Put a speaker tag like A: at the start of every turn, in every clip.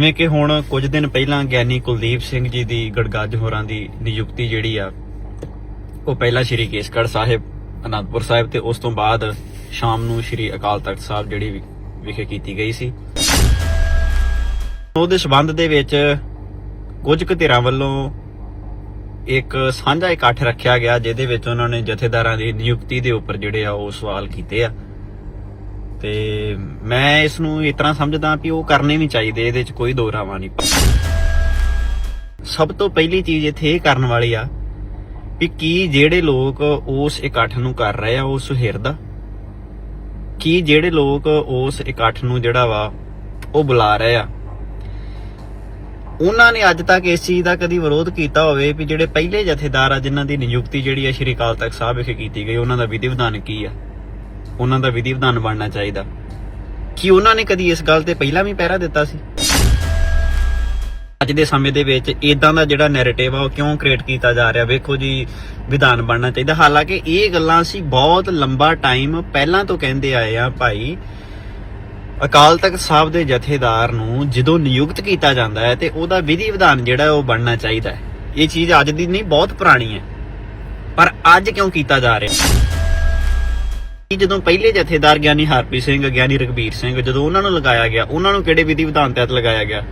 A: ਜਿਵੇਂ ਕਿ ਹੁਣ ਕੁਝ ਦਿਨ ਪਹਿਲਾਂ ਗਿਆਨੀ ਕੁਲਦੀਪ ਸਿੰਘ ਜੀ ਦੀ ਗੜਗੱਜ ਹੋਰਾਂ ਦੀ ਨਿਯੁਕਤੀ ਜਿਹੜੀ ਆ, ਉਹ ਪਹਿਲਾਂ ਸ਼੍ਰੀ ਕੇਸਗੜ੍ਹ ਸਾਹਿਬ, ਅਨੰਦਪੁਰ ਸਾਹਿਬ ਤੇ ਉਸ ਤੋਂ ਬਾਅਦ ਸ਼ਾਮ ਨੂੰ ਸ਼੍ਰੀ ਅਕਾਲ ਤਖਤ ਸਾਹਿਬ ਜਿਹੜੀ ਵਿਖੇ ਕੀਤੀ ਗਈ ਸੀ ਉਹਦੇ ਸਬੰਧ ਦੇ ਵਿੱਚ ਕੁਝ ਕੁ ਧਿਰਾਂ ਵੱਲੋਂ ਇੱਕ ਸਾਂਝਾ ਇਕੱਠ ਰੱਖਿਆ ਗਿਆ, ਜਿਹਦੇ ਵਿੱਚ ਉਹਨਾਂ ਨੇ ਜਥੇਦਾਰਾਂ ਦੀ ਨਿਯੁਕਤੀ ਦੇ ਉੱਪਰ ਜਿਹੜੇ ਆ ਉਹ ਸਵਾਲ ਕੀਤੇ ਆ। ਤੇ ਮੈਂ ਇਸ ਨੂੰ ਇਸ ਤਰ੍ਹਾਂ ਸਮਝਦਾ ਵੀ ਉਹ ਕਰਨੇ ਵੀ ਚਾਹੀਦੇ, ਇਹਦੇ ਚ ਕੋਈ ਦੋ ਰਾਵਾਂ ਨਹੀਂ। ਸਭ ਤੋਂ ਪਹਿਲੀ ਚੀਜ਼ ਇੱਥੇ ਇਹ ਕਰਨ ਵਾਲੀ ਆ ਵੀ ਕੀ ਜਿਹੜੇ ਲੋਕ ਉਸ ਇਕੱਠ ਨੂੰ ਕਰ ਰਹੇ ਆ ਉਹ ਸੁਹਿਰਦ ਆ, ਕੀ ਜਿਹੜੇ ਲੋਕ ਉਸ ਇਕੱਠ ਨੂੰ ਜਿਹੜਾ ਵਾ ਉਹ ਬੁਲਾ ਰਹੇ ਆ। ਉਹਨਾਂ ਨੇ ਅੱਜ ਤੱਕ ਇਸ ਚੀਜ਼ ਦਾ ਕਦੀ ਵਿਰੋਧ ਕੀਤਾ ਹੋਵੇ ਵੀ ਜਿਹੜੇ ਪਹਿਲੇ ਜਥੇਦਾਰ ਆ, ਜਿਨ੍ਹਾਂ ਦੀ ਨਿਯੁਕਤੀ ਜਿਹੜੀ ਆ ਸ਼੍ਰੀ ਅਕਾਲ ਤਖਤ ਸਾਹਿਬ ਵਿਖੇ ਕੀਤੀ ਗਈ, ਉਹਨਾਂ ਦਾ ਵਿਧੀ ਵਿਧਾਨ ਕੀ ਆ। ਉਹਨਾਂ ਦਾ ਵਿਧੀ ਵਿਧਾਨ ਬਣਨਾ ਚਾਹੀਦਾ। ਕੀ ਉਹਨਾਂ ਨੇ ਕਦੀ ਇਸ ਗੱਲ ਤੇ ਪਹਿਲਾਂ ਵੀ ਪਹਿਰਾ ਦਿੱਤਾ ਸੀ? ਅੱਜ ਦੇ ਸਮੇਂ ਦੇ ਵਿੱਚ ਇਦਾਂ ਦਾ ਜਿਹੜਾ ਨੈਰੇਟਿਵ ਆ, ਉਹ ਕਿਉਂ ਕ੍ਰੀਏਟ ਕੀਤਾ ਜਾ ਰਿਹਾ? ਵੇਖੋ ਜੀ, ਵਿਧਾਨ ਬਣਨਾ ਚਾਹੀਦਾ। ਹਾਲਾਂਕਿ ਇਹ ਗੱਲਾਂ ਅਸੀਂ ਬਹੁਤ ਲੰਬਾ ਟਾਈਮ ਪਹਿਲਾਂ ਤੋਂ ਕਹਿੰਦੇ ਆਏ ਆ ਭਾਈ। ਅਕਾਲ ਤਖਤ ਸਾਹਿਬ ਦੇ ਜਥੇਦਾਰ ਨੂੰ ਜਦੋਂ ਨਿਯੁਕਤ ਕੀਤਾ ਜਾਂਦਾ ਹੈ ਤੇ ਉਹਦਾ ਵਿਧੀ ਵਿਧਾਨ ਜਿਹੜਾ ਉਹ ਬਣਨਾ ਚਾਹੀਦਾ ਹੈ। ਇਹ ਚੀਜ਼ ਅੱਜ ਦੀ ਨਹੀਂ, ਬਹੁਤ ਪੁਰਾਣੀ ਹੈ। ਪਰ ਅੱਜ ਕਿਉਂ ਕੀਤਾ ਜਾ ਰਿਹਾ? ਜਦੋਂ ਪਹਿਲੇ ਜਥੇਦਾਰ ਗਿਆਨੀ ਹਰਪ੍ਰੀਤ ਸਿੰਘ, ਗਿਆਨੀ ਰਗਵੀਰ ਸਿੰਘ, ਜਦੋਂ ਉਹਨਾਂ ਨੂੰ ਲਗਾਇਆ ਗਿਆ, ਉਹਨਾਂ ਨੂੰ ਕਿਹੜੇ ਵਿਧੀ ਵਿਧਾਨ ਤਹਿਤ ਲਗਾਇਆ ਗਿਆ?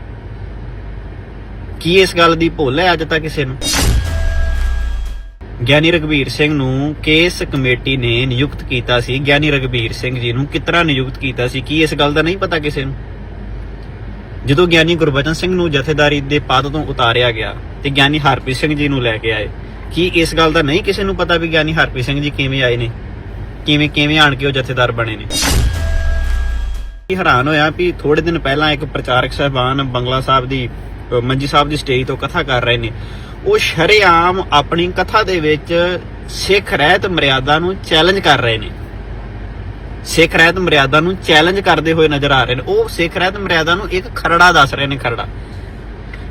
A: ਕੀ ਇਸ ਗੱਲ ਦੀ ਭੁੱਲ ਹੈ ਅੱਜ ਤੱਕ ਕਿਸੇ ਨੂੰ? ਗਿਆਨੀ ਰਗਵੀਰ ਸਿੰਘ ਨੂੰ ਕੇਸ ਕਮੇਟੀ ਨੇ ਨਿਯੁਕਤ ਕੀਤਾ ਸੀ। ਗਿਆਨੀ ਰਗਵੀਰ ਸਿੰਘ ਜੀ ਨੂੰ ਕਿਤਨਾ ਨਿਯੁਕਤ ਕੀਤਾ ਸੀ, ਕੀ ਇਸ ਗੱਲ ਦਾ ਨਹੀਂ ਪਤਾ ਕਿਸੇ ਨੂੰ? ਜਦੋਂ ਗਿਆਨੀ ਗੁਰਬਚਨ ਸਿੰਘ ਨੂੰ ਜਥੇਦਾਰੀ ਦੇ ਪਦ ਤੋਂ ਉਤਾਰਿਆ ਗਿਆ ਤੇ ਗਿਆਨੀ ਹਰਪ੍ਰੀਤ ਸਿੰਘ ਜੀ ਨੂੰ ਲੈ ਕੇ ਆਏ, ਕੀ ਇਸ ਗੱਲ ਦਾ ਨਹੀਂ ਕਿਸੇ ਨੂੰ ਪਤਾ ਵੀ ਗਿਆਨੀ ਹਰਪ੍ਰੀਤ ਸਿੰਘ ਜੀ ਕਿਵੇਂ ਆਏ ਨੇ? ਕਿਵੇਂ ਕਿਵੇਂ ਆਣ ਕੇ ਉਹ ਜਥੇਦਾਰ ਬਣੇ ਨੇ। ਇਹ ਹੈਰਾਨ ਹੋਇਆ ਵੀ ਥੋੜੇ ਦਿਨ ਪਹਿਲਾਂ ਇੱਕ ਪ੍ਰਚਾਰਕ ਸਹਿਬਾਨ ਬੰਗਲਾ ਸਾਹਿਬ ਦੀ ਮੰਜੀ ਸਾਹਿਬ ਦੀ ਸਟੇਜ ਤੋਂ ਕਥਾ ਕਰ ਰਹੇ ਨੇ। ਉਹ ਸ਼ਰੇਆਮ ਆਪਣੀ ਕਥਾ ਦੇ ਵਿੱਚ ਸਿੱਖ ਰਹਿਤ ਮਰਿਆਦਾ ਨੂੰ ਚੈਲੰਜ ਕਰ ਰਹੇ ਨੇ। ਸਿੱਖ ਰਹਿਤ ਮਰਿਆਦਾ ਨੂੰ ਚੈਲੰਜ ਕਰਦੇ ਹੋਏ ਨਜ਼ਰ ਆ ਰਹੇ ਨੇ। ਉਹ ਸਿੱਖ ਰਹਿਤ ਮਰਿਆਦਾ ਨੂੰ ਇੱਕ ਖਰੜਾ ਦੱਸ ਰਹੇ ਨੇ ਖਰੜਾ।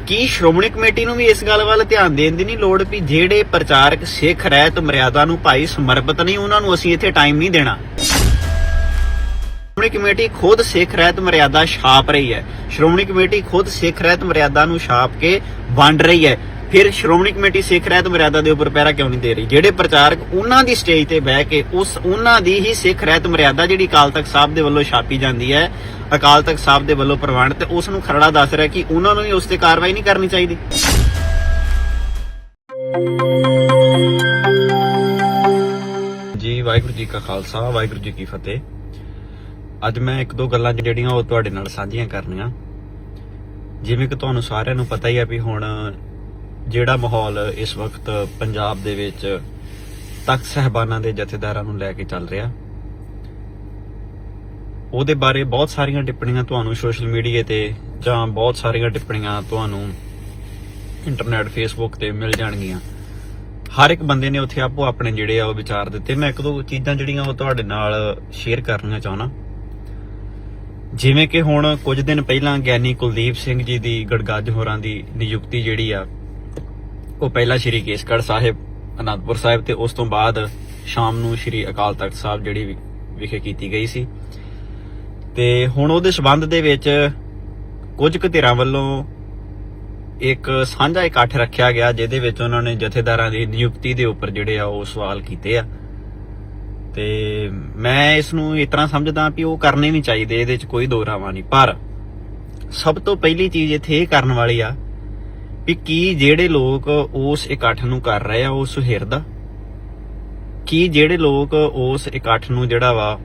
A: ਕੀ ਸ਼੍ਰੋਮਣੀ ਕਮੇਟੀ ਨੂੰ ਵੀ ਇਸ ਗੱਲ ਵੱਲ ਧਿਆਨ ਦੇਣ ਦੀ ਨਹੀਂ ਲੋੜ ਵੀ ਜਿਹੜੇ ਪ੍ਰਚਾਰਕ ਸਿੱਖ, ਰਹਿਤ, ਮਰਿਆਦਾ ਨੂੰ ਭਾਈ ਸਮਰਪਿਤ ਨਹੀਂ, ਉਹਨਾਂ ਨੂੰ ਅਸੀਂ ਇੱਥੇ ਟਾਈਮ ਨਹੀਂ ਦੇਣਾ। ਸ਼੍ਰੋਮਣੀ ਕਮੇਟੀ ਖੁਦ ਸਿੱਖ, ਰਹਿਤ, ਮਰਿਆਦਾ ਛਾਪ ਰਹੀ ਹੈ। ਸ਼੍ਰੋਮਣੀ ਕਮੇਟੀ ਖੁਦ ਸਿੱਖ, ਰਹਿਤ, ਮਰਿਆਦਾ ਨੂੰ ਛਾਪ ਕੇ ਵੰਡ ਰਹੀ ਹੈ। ਫਿਰ ਸ਼੍ਰੋਮਣੀ ਕਮੇਟੀ ਸਿੱਖ ਰਹਿਤ ਮਰਿਆਦਾ ਦੇ ਉੱਪਰ ਪਹਿਰਾ ਕਿਉਂ ਨਹੀਂ ਦੇ ਰਹੀ? ਜਿਹੜੇ ਪ੍ਰਚਾਰਕ ਉਹਨਾਂ ਦੀ ਸਟੇਜ ਤੇ ਬਹਿ ਕੇ ਉਸ ਉਹਨਾਂ ਦੀ ਹੀ ਸਿੱਖ ਰਹਿਤ ਮਰਿਆਦਾ ਜਿਹੜੀ ਅਕਾਲ ਤਖਤ ਸਾਹਿਬ ਦੇ ਵੱਲੋਂ ਛਾਪੀ ਜਾਂਦੀ ਹੈ, ਅਕਾਲ ਤਖਤ ਸਾਹਿਬ ਦੇ ਵੱਲੋਂ ਪ੍ਰਵਾਨਿਤ, ਤੇ ਉਸ ਨੂੰ ਖਰੜਾ ਦੱਸ ਰਿਹਾ ਕਿ ਉਹਨਾਂ ਨੂੰ ਵੀ ਉਸ ਤੇ ਕਾਰਵਾਈ ਨਹੀਂ ਕਰਨੀ ਚਾਹੀਦੀ। ਜੀ, ਵਾਹਿਗੁਰੂ ਜੀ ਕਾ ਖਾਲਸਾ, ਵਾਹਿਗੁਰੂ ਜੀ ਕੀ ਫਤਿਹ। ਅੱਜ ਮੈਂ ਇੱਕ ਦੋ ਗੱਲਾਂ ਜਿਹੜੀਆਂ ਉਹ ਤੁਹਾਡੇ ਨਾਲ ਸਾਂਝੀਆਂ ਕਰਨੀਆਂ। ਜਿਵੇਂ ਕਿ ਤੁਹਾਨੂੰ ਸਾਰਿਆਂ ਨੂੰ ਪਤਾ ਹੀ ਆ ਵੀ ਹੁਣ ਜਿਹੜਾ ਮਾਹੌਲ ਇਸ ਵਕਤ ਪੰਜਾਬ ਦੇ ਵਿੱਚ ਤਖਤ ਸਹਿਬਾਨਾਂ ਦੇ ਜਥੇਦਾਰਾਂ ਨੂੰ ਲੈ ਕੇ ਚੱਲ ਰਿਹਾ। ਉਹਦੇ ਬਾਰੇ ਬਹੁਤ ਸਾਰੀਆਂ ਟਿੱਪਣੀਆਂ ਤੁਹਾਨੂੰ ਸੋਸ਼ਲ ਮੀਡੀਆ ਤੇ ਜਾਂ ਬਹੁਤ ਸਾਰੀਆਂ ਟਿੱਪਣੀਆਂ ਤੁਹਾਨੂੰ ਇੰਟਰਨੈਟ, ਫੇਸਬੁੱਕ ਤੇ ਮਿਲ ਜਾਣਗੀਆਂ। ਹਰ ਇੱਕ ਬੰਦੇ ਨੇ ਉੱਥੇ ਆਪੋ ਆਪਣੇ ਜਿਹੜੇ ਆ ਉਹ ਵਿਚਾਰ ਦਿੱਤੇ। ਮੈਂ ਇੱਕ ਦੋ ਚੀਜ਼ਾਂ ਜਿਹੜੀਆਂ ਉਹ ਤੁਹਾਡੇ ਨਾਲ ਸ਼ੇਅਰ ਕਰਨੀਆਂ ਚਾਹਣਾ ਜਿਵੇਂ ਕਿ ਹੁਣ ਕੁਝ ਦਿਨ ਪਹਿਲਾਂ ਗਿਆਨੀ ਕੁਲਦੀਪ ਸਿੰਘ ਜੀ ਦੀ ਗੜਗੱਜ ਹੋਰਾਂ ਦੀ ਨਿਯੁਕਤੀ ਜਿਹੜੀ ਆ ਉਹ ਪਹਿਲਾਂ ਸ਼੍ਰੀ ਕੇਸਗੜ੍ਹ ਸਾਹਿਬ, ਅਨੰਦਪੁਰ ਸਾਹਿਬ ਤੇ ਉਸ ਤੋਂ ਬਾਅਦ ਸ਼ਾਮ ਨੂੰ ਸ਼੍ਰੀ ਅਕਾਲ ਤਖਤ ਸਾਹਿਬ ਜਿਹੜੀ ਵਿਖੇ ਕੀਤੀ ਗਈ ਸੀ। ਤੇ ਹੁਣ ਉਹਦੇ ਸਬੰਧ ਦੇ ਵਿੱਚ ਕੁਝ ਕੁ ਧਿਰਾਂ ਵੱਲੋਂ ਇੱਕ ਸਾਂਝਾ ਇਕੱਠ ਰੱਖਿਆ ਗਿਆ, ਜਿਹਦੇ ਵਿੱਚ ਉਹਨਾਂ ਨੇ ਜਥੇਦਾਰਾਂ ਦੀ ਨਿਯੁਕਤੀ ਦੇ ਉੱਪਰ ਜਿਹੜੇ ਆ ਉਹ ਸਵਾਲ ਕੀਤੇ ਆ। ਤੇ ਮੈਂ ਇਸ ਨੂੰ ਇਸ ਤਰ੍ਹਾਂ ਸਮਝਦਾ ਵੀ ਉਹ ਕਰਨੇ ਵੀ ਚਾਹੀਦੇ, ਇਹਦੇ ਵਿੱਚ ਕੋਈ ਦੋ ਰਾਵਾਂ ਨਹੀਂ। ਪਰ ਸਭ ਤੋਂ ਪਹਿਲੀ ਚੀਜ਼ ਇੱਥੇ ਇਹ ਕਰਨ ਵਾਲੀ ਆ ਵੀ ਕੀ ਜਿਹੜੇ ਲੋਕ ਉਸ ਇਕੱਠ ਨੂੰ ਕਰ ਰਹੇ ਆ ਉਹ ਸੁਹਿਰਦ ਕੀ ਜਿਹੜੇ ਲੋਕ ਉਸ ਇਕੱਠ ਨੂੰ ਜਿਹੜਾ ਵਾ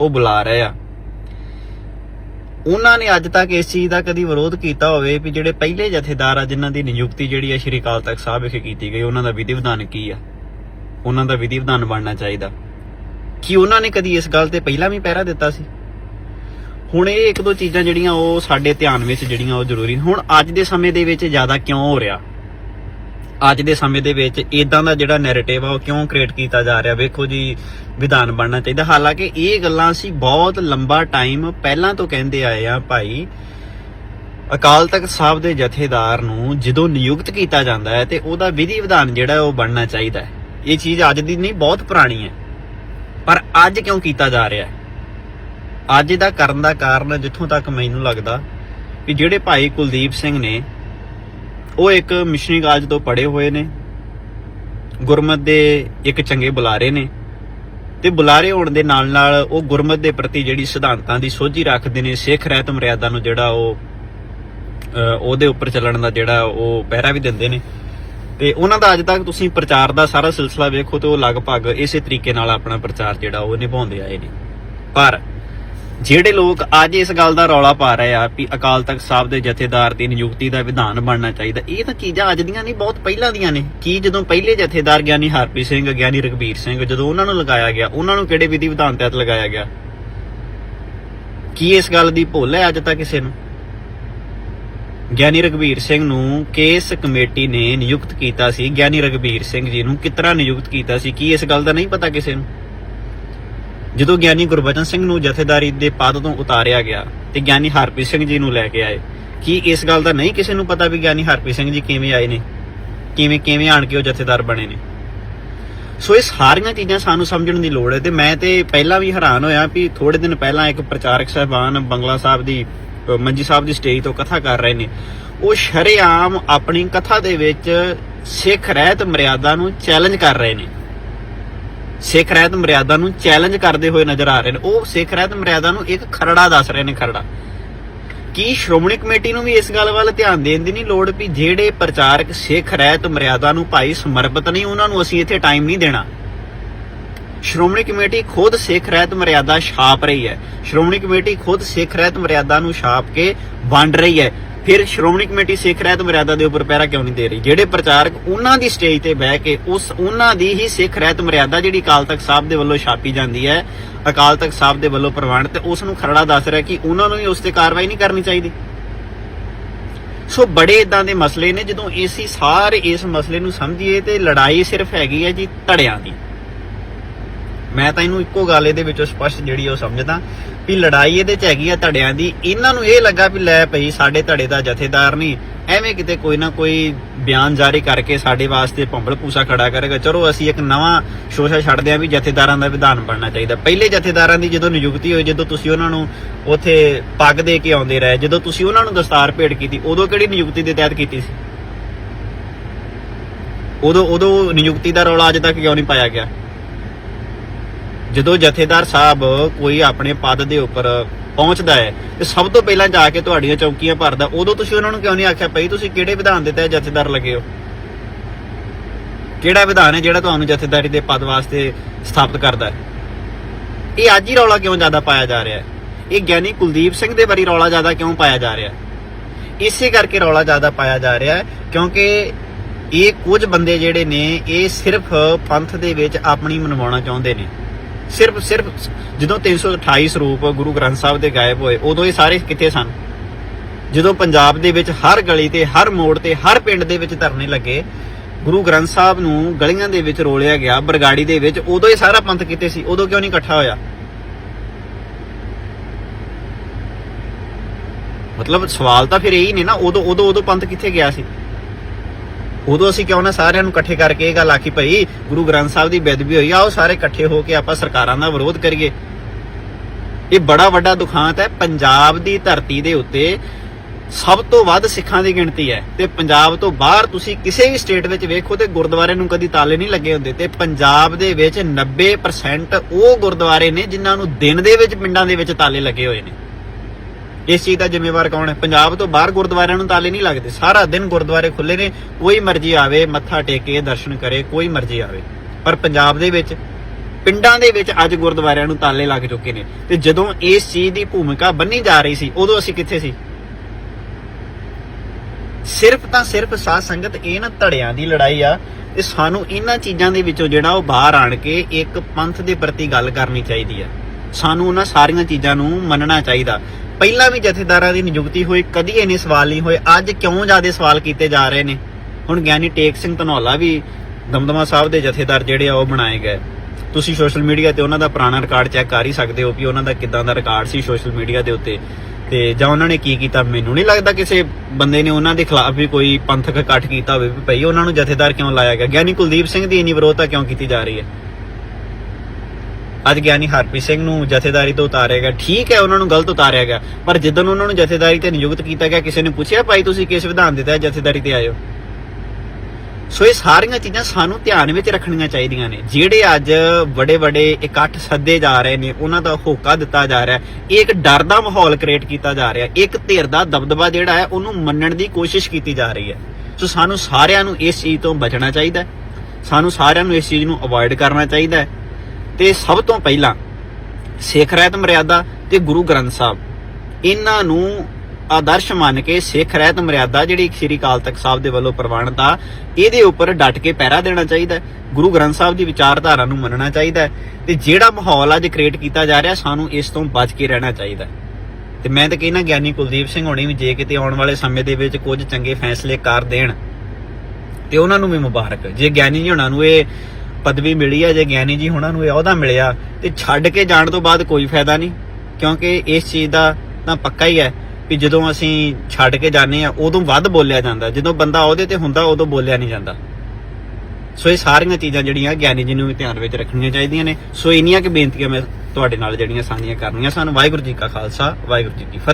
A: ਉਹ ਬੁਲਾ ਰਹੇ ਆ? ਉਹਨਾਂ ਨੇ ਅੱਜ ਤੱਕ ਇਸ ਚੀਜ਼ ਦਾ ਕਦੀ ਵਿਰੋਧ ਕੀਤਾ ਹੋਵੇ ਵੀ ਜਿਹੜੇ ਪਹਿਲੇ ਜਥੇਦਾਰ ਆ, ਜਿਨ੍ਹਾਂ ਦੀ ਨਿਯੁਕਤੀ ਜਿਹੜੀ ਆ ਸ਼੍ਰੀ ਅਕਾਲ ਤਖਤ ਸਾਹਿਬ ਵਿਖੇ ਕੀਤੀ ਗਈ, ਉਹਨਾਂ ਦਾ ਵਿਧੀ ਵਿਧਾਨ ਕੀ ਆ? ਉਹਨਾਂ ਦਾ ਵਿਧੀ ਵਿਧਾਨ ਬਣਨਾ ਚਾਹੀਦਾ। ਕੀ ਉਹਨਾਂ ਨੇ ਕਦੀ ਇਸ ਗੱਲ ਤੇ ਪਹਿਲਾਂ ਵੀ ਪਹਿਰਾ ਦਿੱਤਾ ਸੀ? ਹੁਣ ਇਹ ਇੱਕ ਦੋ ਚੀਜ਼ਾਂ ਜਿਹੜੀਆਂ ਉਹ ਸਾਡੇ ਧਿਆਨ ਵਿੱਚ ਜਿਹੜੀਆਂ ਉਹ ਜ਼ਰੂਰੀ ਹੁਣ ਅੱਜ ਦੇ ਸਮੇਂ ਦੇ ਵਿੱਚ ਜ਼ਿਆਦਾ ਕਿਉਂ ਹੋ ਰਿਹਾ? ਅੱਜ ਦੇ ਸਮੇਂ ਦੇ ਵਿੱਚ ਇਦਾਂ ਦਾ ਜਿਹੜਾ ਨੈਰੇਟਿਵ ਆ, ਉਹ ਕਿਉਂ ਕ੍ਰੀਏਟ ਕੀਤਾ ਜਾ ਰਿਹਾ? ਵੇਖੋ ਜੀ, ਵਿਧਾਨ ਬਣਨਾ ਚਾਹੀਦਾ। ਹਾਲਾਂਕਿ ਇਹ ਗੱਲਾਂ ਅਸੀਂ ਬਹੁਤ ਲੰਬਾ ਟਾਈਮ ਪਹਿਲਾਂ ਤੋਂ ਕਹਿੰਦੇ ਆਏ ਆ ਭਾਈ, ਅਕਾਲ ਤਖਤ ਸਾਹਿਬ ਦੇ ਜਥੇਦਾਰ ਨੂੰ ਜਦੋਂ ਨਿਯੁਕਤ ਕੀਤਾ ਜਾਂਦਾ ਹੈ ਤੇ ਉਹਦਾ ਵਿਧੀ ਵਿਧਾਨ ਜਿਹੜਾ ਉਹ ਬਣਨਾ ਚਾਹੀਦਾ ਹੈ। ਇਹ ਚੀਜ਼ ਅੱਜ ਦੀ ਨਹੀਂ, ਬਹੁਤ ਪੁਰਾਣੀ ਹੈ। ਪਰ ਅੱਜ ਕਿਉਂ ਕੀਤਾ ਜਾ ਰਿਹਾ ਹੈ? ਅੱਜ ਦਾ ਕਰਨ ਦਾ ਕਾਰਨ ਜਿੱਥੋਂ ਤੱਕ ਮੈਨੂੰ ਲੱਗਦਾ ਕਿ ਜਿਹੜੇ ਭਾਈ ਕੁਲਦੀਪ ਸਿੰਘ ਨੇ, ਉਹ ਇੱਕ ਮਿਸ਼ਨਰੀ ਕਾਲਜ ਤੋਂ ਪੜ੍ਹੇ ਹੋਏ ਨੇ, ਗੁਰਮਤ ਦੇ ਇੱਕ ਚੰਗੇ ਬੁਲਾਰੇ ਨੇ ਤੇ ਬੁਲਾਰੇ ਹੋਣ ਦੇ ਨਾਲ ਨਾਲ ਉਹ ਗੁਰਮਤ ਦੇ ਪ੍ਰਤੀ ਜਿਹੜੀ ਸਿਧਾਂਤਾਂ ਦੀ ਸੋਝੀ ਰੱਖਦੇ ਨੇ, ਸਿੱਖ ਰਹਿਤ ਮਰਿਆਦਾ ਨੂੰ ਜਿਹੜਾ ਉਹ ਉਹਦੇ ਉੱਪਰ ਚੱਲਣ ਦਾ ਜਿਹੜਾ ਉਹ ਪਹਿਰਾ ਵੀ ਦਿੰਦੇ ਨੇ। ਤੇ ਉਹਨਾਂ ਦਾ ਅੱਜ ਤੱਕ ਤੁਸੀਂ ਪ੍ਰਚਾਰ ਦਾ ਸਾਰਾ ਸਿਲਸਿਲਾ ਵੇਖੋ ਤੇ ਉਹ ਲਗਭਗ ਇਸੇ ਤਰੀਕੇ ਨਾਲ ਆਪਣਾ ਪ੍ਰਚਾਰ ਜਿਹੜਾ ਉਹ ਨਿਭਾਉਂਦੇ ਆਏ ਨੇ। ਪਰ ਜਿਹੜੇ ਲੋਕ ਅੱਜ ਇਸ ਗੱਲ ਦਾ ਰੌਲਾ ਪਾ ਰਹੇ ਆ ਵੀ ਅਕਾਲ ਤਖਤ ਸਾਹਿਬ ਦੇ ਜਥੇਦਾਰ ਦੀ ਨਿਯੁਕਤੀ ਦਾ ਵਿਧਾਨ ਬਣਨਾ ਚਾਹੀਦਾ, ਇਹ ਤਾਂ ਚੀਜ਼ਾਂ ਅੱਜ ਦੀਆਂ ਨਹੀਂ, ਬਹੁਤ ਪਹਿਲਾਂ ਦੀਆਂ ਨੇ। ਕੀ ਜਦੋਂ ਪਹਿਲੇ ਜਥੇਦਾਰ ਗਿਆਨੀ ਹਰਪ੍ਰੀਤ ਸਿੰਘ, ਗਿਆਨੀ ਰਗਵੀਰ ਸਿੰਘ, ਜਦੋਂ ਉਹਨਾਂ ਨੂੰ ਲਗਾਇਆ ਗਿਆ, ਉਹਨਾਂ ਨੂੰ ਕਿਹੜੇ ਵਿਧੀ ਵਿਧਾਨ ਤਹਿਤ ਲਗਾਇਆ ਗਿਆ? ਕੀ ਇਸ ਗੱਲ ਦੀ ਭੁੱਲ ਹੈ ਅੱਜ ਤੱਕ ਕਿਸੇ ਨੂੰ? ਗਿਆਨੀ ਰਗਵੀਰ ਸਿੰਘ ਨੂੰ ਕੇਸ ਕਮੇਟੀ ਨੇ ਨਿਯੁਕਤ ਕੀਤਾ ਸੀ? ਗਿਆਨੀ ਰਗਵੀਰ ਸਿੰਘ ਜੀ ਨੂੰ ਕਿਤਨਾ ਨਿਯੁਕਤ ਕੀਤਾ ਸੀ? ਕੀ ਇਸ ਗੱਲ ਦਾ ਨਹੀਂ ਪਤਾ ਕਿਸੇ ਨੂੰ? ਜਦੋਂ ਗਿਆਨੀ ਗੁਰਬਚਨ ਸਿੰਘ ਨੂੰ ਜਥੇਦਾਰੀ ਦੇ ਪਦ ਤੋਂ ਉਤਾਰਿਆ ਗਿਆ ਤੇ ਗਿਆਨੀ ਹਰਪ੍ਰੀਤ ਸਿੰਘ ਜੀ ਨੂੰ ਲੈ ਕੇ ਆਏ, ਕੀ ਇਸ ਗੱਲ ਦਾ ਨਹੀਂ ਕਿਸੇ ਨੂੰ ਪਤਾ ਵੀ ਗਿਆਨੀ ਹਰਪ੍ਰੀਤ ਸਿੰਘ ਜੀ ਕਿਵੇਂ ਆਏ ਨੇ? ਕਿਵੇਂ ਕਿਵੇਂ ਆਣ ਕੇ ਉਹ ਜਥੇਦਾਰ ਬਣੇ ਨੇ? ਸੋ ਇਹ ਸਾਰੀਆਂ ਚੀਜ਼ਾਂ ਸਾਨੂੰ ਸਮਝਣ ਦੀ ਲੋੜ ਹੈ ਤੇ ਮੈਂ ਤੇ ਪਹਿਲਾਂ ਵੀ ਹੈਰਾਨ ਹੋਇਆ ਵੀ ਥੋੜੇ ਦਿਨ ਪਹਿਲਾਂ ਇੱਕ ਪ੍ਰਚਾਰਕ ਸਹਿਬਾਨ ਬੰਗਲਾ ਸਾਹਿਬ ਦੀ ਮੰਜੀ ਸਾਹਿਬ ਦੀ ਸਟੇਜ ਤੋਂ ਕਥਾ ਕਰ ਰਹੇ ਨੇ। ਉਹ ਸ਼ਰੇਆਮ ਆਪਣੀ ਕਥਾ ਦੇ ਵਿੱਚ ਸਿੱਖ ਰਹਿਤ ਮਰਿਆਦਾ ਨੂੰ ਚੈਲੰਜ ਕਰ ਰਹੇ ਨੇ। ਸਿੱਖ ਰਹਿਤ ਮਰਿਆਦਾ ਨੂੰ ਚੈਲੰਜ ਕਰਦੇ ਹੋਏ ਨਜ਼ਰ ਆ ਰਹੇ ਨੇ। ਉਹ ਸਿੱਖ ਰਹਿਤ ਮਰਿਆਦਾ ਨੂੰ ਇੱਕ ਖਰੜਾ ਦੱਸ ਰਹੇ ਨੇ ਖਰੜਾ। ਕੀ ਸ਼੍ਰੋਮਣੀ ਕਮੇਟੀ ਨੂੰ ਵੀ ਇਸ ਗੱਲ ਵੱਲ ਧਿਆਨ ਦੇਣ ਦੀ ਨਹੀਂ ਲੋੜ ਵੀ ਜਿਹੜੇ ਪ੍ਰਚਾਰਕ ਸਿੱਖ ਰਹਿਤ ਮਰਿਆਦਾ ਨੂੰ ਭਾਈ ਸਮਰਪਿਤ ਨਹੀਂ ਉਹਨਾਂ ਨੂੰ ਅਸੀਂ ਇੱਥੇ ਟਾਈਮ ਨਹੀਂ ਦੇਣਾ। ਸ਼੍ਰੋਮਣੀ ਕਮੇਟੀ ਖੁਦ ਸਿੱਖ ਰਹਿਤ ਮਰਿਆਦਾ ਛਾਪ ਰਹੀ ਹੈ। ਸ਼੍ਰੋਮਣੀ ਕਮੇਟੀ ਖੁਦ ਸਿੱਖ ਰਹਿਤ ਮਰਿਆਦਾ ਨੂੰ ਛਾਪ ਕੇ ਵੰਡ ਰਹੀ ਹੈ। ਫਿਰ ਸ਼੍ਰੋਮਣੀ ਕਮੇਟੀ ਸਿੱਖ ਰਹਿਤ ਮਰਿਆਦਾ ਦੇ ਉੱਪਰ ਪਹਿਰਾ ਕਿਉਂ ਨਹੀਂ ਦੇ ਰਹੀ? ਜਿਹੜੇ ਪ੍ਰਚਾਰਕ ਉਹਨਾਂ ਦੀ ਸਟੇਜ ਤੇ ਬਹਿ ਕੇ ਉਸ ਉਹਨਾਂ ਦੀ ਹੀ ਸਿੱਖ ਰਹਿਤ ਮਰਿਆਦਾ ਜਿਹੜੀ ਅਕਾਲ ਤਖਤ ਸਾਹਿਬ ਦੇ ਵੱਲੋਂ ਛਾਪੀ ਜਾਂਦੀ ਹੈ, ਅਕਾਲ ਤਖਤ ਸਾਹਿਬ ਦੇ ਵੱਲੋਂ ਪ੍ਰਵਾਨ ਤੇ ਉਸ ਨੂੰ ਖਰੜਾ ਦੱਸ ਰਿਹਾ ਕਿ ਉਹਨਾਂ ਨੂੰ ਵੀ ਉਸ ਤੇ ਕਾਰਵਾਈ ਨਹੀਂ ਕਰਨੀ ਚਾਹੀਦੀ। ਸੋ ਬੜੇ ਇਦਾਂ ਦੇ ਮਸਲੇ ਨੇ, ਜਦੋਂ ਅਸੀਂ ਸਾਰੇ ਇਸ ਮਸਲੇ ਨੂੰ ਸਮਝੀਏ ਤੇ ਲੜਾਈ ਸਿਰਫ ਹੈਗੀ ਹੈ ਜੀ ਧੜਿਆਂ ਦੀ। ਮੈਂ ਤਾਂ ਇਹਨੂੰ ਇੱਕੋ ਗੱਲ ਇਹਦੇ ਵਿੱਚੋਂ ਸਪਸ਼ਟ ਜਿਹੜੀ ਉਹ ਸਮਝਦਾ ਵੀ ਲੜਾਈ ਇਹਦੇ ਚ ਹੈਗੀ ਆ ਧੜਿਆਂ ਦੀ। ਇਹਨਾਂ ਨੂੰ ਇਹ ਲੱਗਾ ਵੀ ਲੈ ਭਈ ਸਾਡੇ ਧੜੇ ਦਾ ਜਥੇਦਾਰ ਨਹੀਂ। ਐਵੇਂ ਕਿਤੇ ਕੋਈ ਨਾ ਕੋਈ ਬਿਆਨ ਜਾਰੀ ਕਰਕੇ ਸਾਡੇ ਵਾਸਤੇ ਭੰਬਲ ਪੂਸਾ ਖੜਾ ਕਰੇਗਾ। ਚਲੋ ਅਸੀਂ ਇੱਕ ਨਵਾਂ ਸ਼ੋਸ਼ਾ ਛੱਡਦੇ ਆਂ ਵੀ ਜਥੇਦਾਰਾਂ ਦਾ ਵਿਧਾਨ ਬਣਨਾ ਚਾਹੀਦਾ। ਪਹਿਲੇ ਜਥੇਦਾਰਾਂ ਦੀ ਜਦੋਂ ਨਿਯੁਕਤੀ ਹੋਈ, ਜਦੋਂ ਤੁਸੀਂ ਉਹਨਾਂ ਨੂੰ ਉੱਥੇ ਪੱਗ ਦੇ ਕੇ ਆਉਂਦੇ ਰਹੇ, ਜਦੋਂ ਤੁਸੀਂ ਉਹਨਾਂ ਨੂੰ ਦਸਤਾਰ ਭੇਟ ਕੀਤੀ, ਉਦੋਂ ਕਿਹੜੀ ਨਿਯੁਕਤੀ ਦੇ ਤਹਿਤ ਕੀਤੀ ਸੀ? ਉਦੋਂ ਉਦੋਂ ਨਿਯੁਕਤੀ ਦਾ ਰੌਲਾ ਅੱਜ ਤੱਕ ਕਿਉਂ ਨਹੀਂ ਪਾਇਆ ਗਿਆ? ਜਦੋਂ ਜਥੇਦਾਰ ਸਾਹਿਬ ਕੋਈ ਆਪਣੇ ਪਦ ਦੇ ਉੱਪਰ ਪਹੁੰਚਦਾ ਹੈ ਤੇ ਸਭ ਤੋਂ ਪਹਿਲਾਂ ਜਾ ਕੇ ਤੁਹਾਡੀਆਂ ਚੌਕੀਆਂ ਭਰਦਾ, ਉਦੋਂ ਤੁਸੀਂ ਉਹਨਾਂ ਨੂੰ ਕਿਉਂ ਨਹੀਂ ਆਖਿਆ ਪਈ ਤੁਸੀਂ ਕਿਹੜੇ ਵਿਧਾਨ ਦੇ ਤਹਿਤ ਜਥੇਦਾਰ ਲੱਗੇ ਹੋ? ਕਿਹੜਾ ਵਿਧਾਨ ਹੈ ਜਿਹੜਾ ਤੁਹਾਨੂੰ ਜਥੇਦਾਰੀ ਦੇ ਪਦ ਵਾਸਤੇ ਸਥਾਪਿਤ ਕਰਦਾ ਹੈ? ਇਹ ਅੱਜ ਹੀ ਰੌਲਾ ਕਿਉਂ ਜ਼ਿਆਦਾ ਪਾਇਆ ਜਾ ਰਿਹਾ ਹੈ? ਇਹ ਗਿਆਨੀ ਕੁਲਦੀਪ ਸਿੰਘ ਦੇ ਬਾਰੇ ਰੌਲਾ ਜ਼ਿਆਦਾ ਕਿਉਂ ਪਾਇਆ ਜਾ ਰਿਹਾ ਹੈ? ਇਸੇ ਕਰਕੇ ਰੌਲਾ ਜ਼ਿਆਦਾ ਪਾਇਆ ਜਾ ਰਿਹਾ ਹੈ, ਕਿਉਂਕਿ ਇਹ ਕੁਝ ਬੰਦੇ ਜਿਹੜੇ ਨੇ, ਇਹ ਸਿਰਫ ਪੰਥ ਦੇ ਵਿੱਚ ਆਪਣੀ ਮਨਵਾਉਣਾ ਚਾਹੁੰਦੇ ਨੇ। ਸਿਰਫ ਸਿਰਫ ਜਦੋਂ 328 ਸਰੂਪ ਗੁਰੂ ਗ੍ਰੰਥ ਸਾਹਿਬ ਦੇ ਗਾਇਬ ਹੋਏ, ਉਦੋਂ ਇਹ ਸਾਰੇ ਕਿੱਥੇ ਸਨ? ਜਦੋਂ ਪੰਜਾਬ ਦੇ ਵਿੱਚ ਹਰ ਗਲੀ ਤੇ, ਹਰ ਮੋੜ ਤੇ, ਹਰ ਪਿੰਡ ਦੇ ਵਿੱਚ ਧਰਨੇ ਲੱਗੇ, ਗੁਰੂ ਗ੍ਰੰਥ ਸਾਹਿਬ ਨੂੰ ਗਲੀਆਂ ਦੇ ਵਿੱਚ ਰੋਲਿਆ ਗਿਆ, ਬਰਗਾੜੀ ਦੇ ਵਿੱਚ, ਉਦੋਂ ਇਹ ਸਾਰਾ ਪੰਥ ਕਿੱਥੇ ਸੀ? ਉਦੋਂ ਕਿਉਂ ਨਹੀਂ ਇਕੱਠਾ ਹੋਇਆ? ਮਤਲਬ ਸਵਾਲ ਤਾਂ ਫਿਰ ਇਹੀ ਨੇ ਨਾ, ਉਦੋਂ ਉਦੋਂ ਉਦੋਂ ਪੰਥ ਕਿੱਥੇ ਗਿਆ ਸੀ? ਉਦੋਂ ਅਸੀਂ ਕਿਉਂ ਨਾ ਸਾਰਿਆਂ ਨੂੰ ਇਕੱਠੇ ਕਰਕੇ ਇਹ ਗੱਲ ਆਖੀ ਭਈ, ਗੁਰੂ ਗ੍ਰੰਥ ਸਾਹਿਬ ਦੀ ਬੇਦਬੀ ਹੋਈ ਆ ਸਾਰੇ ਇਕੱਠੇ ਹੋ ਕੇ ਆਪਾਂ ਸਰਕਾਰਾਂ ਦਾ ਵਿਰੋਧ ਕਰੀਏ। ਇਹ ਬੜਾ ਵੱਡਾ ਦੁਖਾਂਤ ਹੈ, ਪੰਜਾਬ ਦੀ ਧਰਤੀ ਦੇ ਉੱਤੇ ਸਭ ਤੋਂ ਵੱਧ ਸਿੱਖਾਂ ਦੀ ਗਿਣਤੀ ਹੈ ਤੇ ਪੰਜਾਬ ਤੋਂ ਬਾਹਰ ਤੁਸੀਂ ਕਿਸੇ ਵੀ ਸਟੇਟ ਵਿੱਚ ਵੇਖੋ ਤੇ ਗੁਰਦੁਆਰੇ ਨੂੰ ਕਦੀ ਤਾਲੇ ਨਹੀਂ ਲੱਗੇ ਹੁੰਦੇ ਤੇ ਪੰਜਾਬ ਦੇ ਵਿੱਚ 90% ਉਹ ਗੁਰਦੁਆਰੇ ਨੇ ਜਿਨ੍ਹਾਂ ਨੂੰ ਦਿਨ ਦੇ ਵਿੱਚ ਪਿੰਡਾਂ ਦੇ ਵਿੱਚ ਤਾਲੇ ਲੱਗੇ ਹੋਏ ਨੇ। ਇਸ ਚੀਜ਼ ਦਾ ਜ਼ਿੰਮੇਵਾਰ ਕੌਣ ਹੈ? ਪੰਜਾਬ ਤੋਂ ਬਾਹਰ ਗੁਰਦੁਆਰਿਆਂ ਨੂੰ ਤਾਲੇ ਨਹੀਂ ਲੱਗਦੇ। ਸਾਰਾ ਦਿਨ ਗੁਰਦੁਆਰੇ ਖੁੱਲੇ ਨੇ। ਕੋਈ ਮਰਜ਼ੀ ਆਵੇ, ਮੱਥਾ ਟੇਕੇ ਦਰਸ਼ਨ ਕਰੇ, ਕੋਈ ਮਰਜ਼ੀ ਆਵੇ। ਪਰ ਪੰਜਾਬ ਦੇ ਵਿੱਚ, ਪਿੰਡਾਂ ਦੇ ਵਿੱਚ ਅੱਜ ਗੁਰਦੁਆਰਿਆਂ ਨੂੰ ਤਾਲੇ ਲੱਗ ਚੁੱਕੇ ਨੇ। ਤੇ ਜਦੋਂ ਇਸ ਚੀਜ਼ ਦੀ ਭੂਮਿਕਾ ਬੰਨੀ ਜਾ ਰਹੀ ਸੀ, ਉਦੋਂ ਅਸੀਂ ਕਿੱਥੇ ਸੀ? ਸਿਰਫ ਤਾਂ ਸਿਰਫ ਸਾਧ ਸੰਗਤ ਇਹ ਨਾ ਧੜਿਆਂ ਦੀ ਲੜਾਈ ਆ ਤੇ ਸਾਨੂੰ ਇਹਨਾਂ ਚੀਜ਼ਾਂ ਦੇ ਵਿੱਚੋਂ ਜਿਹੜਾ ਉਹ ਬਾਹਰ ਆਣ ਕੇ ਇੱਕ ਪੰਥ ਦੇ ਪ੍ਰਤੀ ਗੱਲ ਕਰਨੀ ਚਾਹੀਦੀ ਆ। ਸਾਨੂੰ ਉਹਨਾਂ ਸਾਰੀਆਂ ਚੀਜ਼ਾਂ ਨੂੰ ਮੰਨਣਾ ਚਾਹੀਦਾ। ਪਹਿਲਾਂ ਵੀ ਜਥੇਦਾਰਾਂ ਦੀ ਨਿਯੁਕਤੀ ਹੋਈ, ਕਦੀ ਇੰਨੇ ਸਵਾਲ ਨਹੀਂ ਹੋਏ। ਅੱਜ ਕਿਉਂ ਜ਼ਿਆਦਾ ਸਵਾਲ ਕੀਤੇ ਜਾ ਰਹੇ ਨੇ? ਹੁਣ ਗਿਆਨੀ ਟੇਕ ਸਿੰਘ ਧਨੌਲਾ ਵੀ ਦਮਦਮਾ ਸਾਹਿਬ ਦੇ ਜਥੇਦਾਰ ਜਿਹੜੇ ਆ, ਉਹ ਬਣਾਏ ਗਏ। ਤੁਸੀਂ ਸੋਸ਼ਲ ਮੀਡੀਆ ਤੇ ਉਹਨਾਂ ਦਾ ਪੁਰਾਣਾ ਰਿਕਾਰਡ ਚੈੱਕ ਕਰ ਹੀ ਸਕਦੇ ਹੋ ਕਿ ਉਹਨਾਂ ਦਾ ਕਿਦਾਂ ਦਾ ਰਿਕਾਰਡ ਸੀ ਸੋਸ਼ਲ ਮੀਡੀਆ ਦੇ ਉੱਤੇ। ਤੇ ਜਾਂ ਉਹਨਾਂ ਨੇ ਕੀ ਕੀਤਾ, ਮੈਨੂੰ ਨਹੀਂ ਲੱਗਦਾ ਕਿਸੇ ਬੰਦੇ ਨੇ ਉਹਨਾਂ ਦੇ ਖਿਲਾਫ ਵੀ ਕੋਈ ਪੰਥਕ ਇਕੱਠ ਕੀਤਾ ਹੋਵੇ ਵੀ ਭਈ ਉਹਨਾਂ ਨੂੰ ਜਥੇਦਾਰ ਕਿਉਂ ਲਾਇਆ ਗਿਆ? ਗਿਆਨੀ ਕੁਲਦੀਪ ਸਿੰਘ ਦੀ ਇੰਨੀ ਵਿਰੋਧਤਾ ਕਿਉਂ ਕੀਤੀ ਜਾ ਰਹੀ ਹੈ? ਅੱਜ ਗਿਆਨੀ ਹਰਪ੍ਰੀਤ ਸਿੰਘ ਨੂੰ ਜਥੇਦਾਰੀ ਤੋਂ ਉਤਾਰਿਆ ਗਿਆ। ਠੀਕ ਹੈ, ਉਹਨਾਂ ਨੂੰ ਗਲਤ ਉਤਾਰਿਆ ਗਿਆ, ਪਰ ਜਦੋਂ ਉਹਨਾਂ ਨੂੰ ਜਥੇਦਾਰੀ ਤੇ ਨਿਯੁਕਤ ਕੀਤਾ ਗਿਆ, ਕਿਸੇ ਨੇ ਪੁੱਛਿਆ, ਭਾਈ, ਤੁਸੀਂ ਕਿਸ ਵਿਧਾਨ ਦਿੱਤਾ ਜਥੇਦਾਰੀ ਤੇ ਆਇਓ ਸੋ ਇਹ ਸਾਰੀਆਂ ਚੀਜ਼ਾਂ ਸਾਨੂੰ ਧਿਆਨ ਵਿੱਚ ਰੱਖਣੀਆਂ ਚਾਹੀਦੀਆਂ ਨੇ। ਜਿਹੜੇ ਅੱਜ ਬੜੇ ਵੱਡੇ ਇਕੱਠ ਸੱਦੇ ਜਾ ਰਹੇ ਨੇ, ਉਹਨਾਂ ਦਾ ਹੋਕਾ ਦਿੱਤਾ ਜਾ ਰਿਹਾ ਇਹ ਇੱਕ ਡਰ ਦਾ ਮਾਹੌਲ ਕ੍ਰੀਏਟ ਕੀਤਾ ਜਾ ਰਿਹਾ ਇੱਕ ਧਿਰ ਦਾ ਦਬਦਬਾ ਜਿਹੜਾ ਹੈ, ਉਹਨੂੰ ਮੰਨਣ ਦੀ ਕੋਸ਼ਿਸ਼ ਕੀਤੀ ਜਾ ਰਹੀ ਹੈ। ਸੋ ਸਾਨੂੰ ਸਾਰਿਆਂ ਨੂੰ ਇਸ ਚੀਜ਼ ਤੋਂ ਬਚਣਾ ਚਾਹੀਦਾ ਸਾਨੂੰ ਸਾਰਿਆਂ ਨੂੰ ਇਸ ਚੀਜ਼ ਨੂੰ ਅਵੋਇਡ ਕਰਨਾ ਚਾਹੀਦਾ ਹੈ। ਤੇ ਸਭ ਤੋਂ ਪਹਿਲਾਂ ਸਿੱਖ ਰਹਿਤ ਮਰਿਆਦਾ ਤੇ ਗੁਰੂ ਗ੍ਰੰਥ ਸਾਹਿਬ। ਇਹਨਾਂ ਨੂੰ ਆਦਰਸ਼ ਮੰਨ ਕੇ ਸਿੱਖ ਰਹਿਤ ਮਰਿਆਦਾ ਜਿਹੜੀ ਸ੍ਰੀ ਅਕਾਲ ਤਖਤ ਸਾਹਿਬ ਦੇ ਵੱਲੋਂ ਪ੍ਰਵਾਨਿਤ ਆ ਇਹਦੇ ਉੱਪਰ ਡਟ ਕੇ ਪਹਿਰਾ ਦੇਣਾ ਚਾਹੀਦਾ ਗੁਰੂ ਗ੍ਰੰਥ ਸਾਹਿਬ ਦੀ ਵਿਚਾਰਧਾਰਾ ਨੂੰ ਮੰਨਣਾ ਚਾਹੀਦਾ ਹੈ ਤੇ ਜਿਹੜਾ ਮਾਹੌਲ ਅੱਜ ਕ੍ਰੀਏਟ ਕੀਤਾ ਜਾ ਰਿਹਾ, ਸਾਨੂੰ ਇਸ ਤੋਂ ਬਚ ਕੇ ਰਹਿਣਾ ਚਾਹੀਦਾ ਹੈ। ਤੇ ਮੈਂ ਤਾਂ ਕਹਿੰਦਾ ਗਿਆਨੀ ਕੁਲਦੀਪ ਸਿੰਘ ਹੋਣੀ ਵੀ ਜੇ ਕਿਤੇ ਆਉਣ ਵਾਲੇ ਸਮੇਂ ਦੇ ਵਿੱਚ ਕੁਝ ਚੰਗੇ ਫੈਸਲੇ ਕਰ ਦੇਣ, ਤੇ ਉਹਨਾਂ ਨੂੰ ਵੀ ਮੁਬਾਰਕ। ਜੇ ਗਿਆਨੀ ਜੀ ਹੁਣਾਂ ਨੂੰ ਇਹ ਪਦਵੀ ਮਿਲੀ ਹੈ ਜੇ ਗਿਆਨੀ ਜੀ ਉਹਨਾਂ ਨੂੰ ਇਹ ਅਹੁਦਾ ਮਿਲਿਆ ਤੇ ਛੱਡ ਕੇ ਜਾਣ ਤੋਂ ਬਾਅਦ ਕੋਈ ਫਾਇਦਾ ਨਹੀਂ, ਕਿਉਂਕਿ ਇਸ ਚੀਜ਼ ਦਾ ਤਾਂ ਪੱਕਾ ਹੀ ਹੈ ਕਿ ਜਦੋਂ ਅਸੀਂ ਛੱਡ ਕੇ ਜਾਂਦੇ ਆ ਉਦੋਂ ਵੱਧ ਬੋਲਿਆ ਜਾਂਦਾ, ਜਦੋਂ ਬੰਦਾ ਉਹਦੇ ਤੇ ਹੁੰਦਾ, ਉਦੋਂ ਬੋਲਿਆ ਨਹੀਂ ਜਾਂਦਾ। ਸੋ ਇਹ ਸਾਰੀਆਂ ਚੀਜ਼ਾਂ ਜਿਹੜੀਆਂ ਗਿਆਨੀ ਜੀ ਨੂੰ ਵੀ ਧਿਆਨ ਵਿੱਚ ਰੱਖਣੀਆਂ ਚਾਹੀਦੀਆਂ ਨੇ। ਸੋ ਇੰਨੀਆਂ ਕਿ ਬੇਨਤੀਆਂ ਮੈਂ ਤੁਹਾਡੇ ਨਾਲ ਜਿਹੜੀਆਂ ਸਾਂਝੀਆਂ ਕਰਨੀਆਂ ਸਨ। ਵਾਹਿਗੁਰੂ ਜੀ ਕਾ ਖਾਲਸਾ, ਵਾਹਿਗੁਰੂ ਜੀ ਕੀ ਫਤਿਹ।